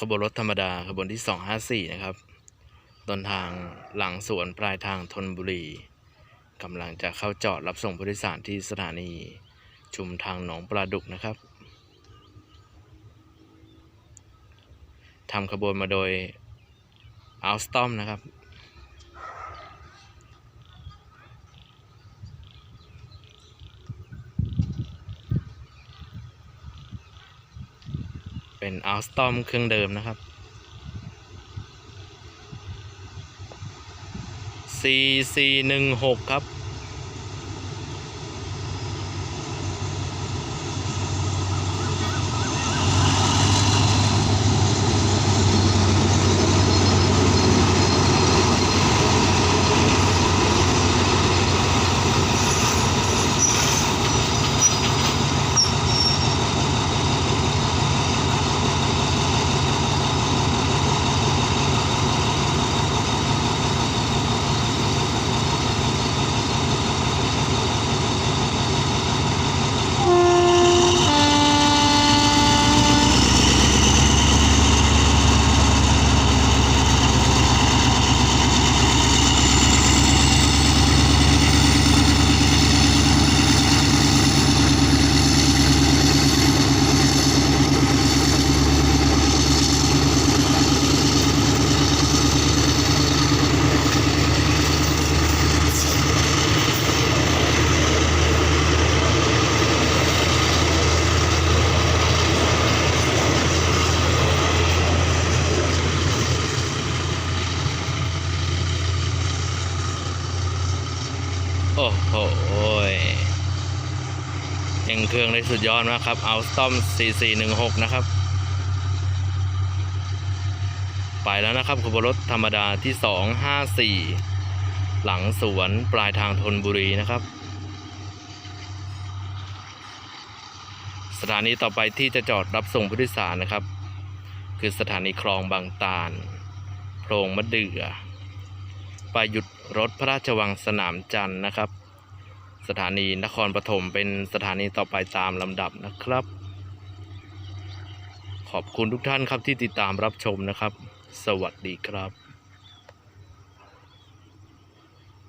ขบวนรถธรรมดาขบวนที่ 254 นะครับ ต้นทางหลังสวนปลายทางทนบุรีกำลังจะเข้าจอดรับส่งผู้โดยสารที่สถานีชุมทางหนองปลาดุกนะครับทำขบวนมาโดยอัลสตอมนะครับ เป็นอัลสตอมเครื่องเดิมนะครับ CC 1 6 ครับ โอ้โหเร่งเครื่องได้สุดยอดมากครับเอาสตอม 4416 นะครับ ไปแล้วนะครับขบวนรถธรรมดาที่ 254 หลังสวนปลายทางธนบุรีนะครับ สถานีต่อไปที่จะจอดรับส่งผู้โดยสารนะครับ คือสถานีคลองบางตาลโพรงมะเดื่อไปหยุด รถพระราชวังสนามจันทร์นะครับ สถานีนครปฐมเป็นสถานีต่อไปตามลำดับนะครับ ขอบคุณทุกท่านครับที่ติดตามรับชมนะครับ สวัสดีครับ